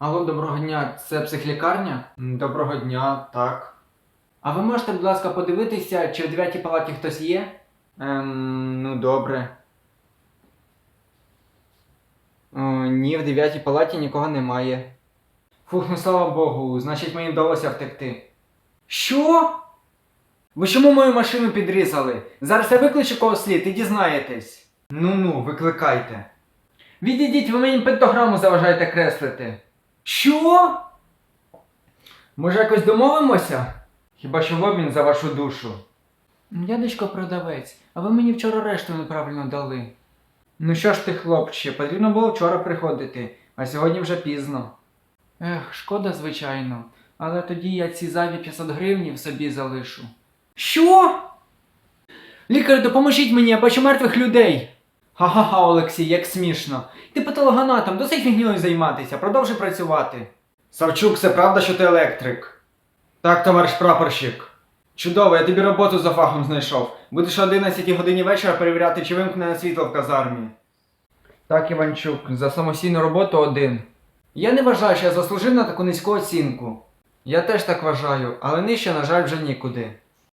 Алло, доброго дня, це психлікарня? Доброго дня, так. А ви можете, будь ласка, подивитися, чи в 9 палаті хтось є? Ем, ну добре. О, ні, в 9 палаті нікого немає. Фух, ну слава Богу, значить мені вдалося втекти. Що? Ви чому мою машину підрізали? Зараз я викличу когось слід і дізнаєтесь. Ну ну, викликайте. Відійдіть, ви мені пентограму заважаєте креслити. Що? Може якось домовимося? Хіба що в обмін за вашу душу. Дядечко продавець, а ви мені вчора решту неправильно дали. Ну що ж ти, хлопче, потрібно було вчора приходити, а сьогодні вже пізно. Ех, шкода, звичайно. Але тоді я ці зайві 500 гривнів собі залишу. Що? Лікар, допоможіть мені, я бачу мертвих людей. Ха-ха-ха, Олексій, як смішно. Ти патологоанатом, досить фігньою займатися, продовжуй працювати. Савчук, це правда, що ти електрик? Так, товариш прапорщик. Чудово, я тобі роботу за фахом знайшов. Будеш о 11 годині вечора перевіряти, чи вимкнене світло в казармі. Так, Іванчук, за самостійну роботу один. Я не вважаю, що я заслужив на таку низьку оцінку. Я теж так вважаю, але нижче, на жаль, вже нікуди.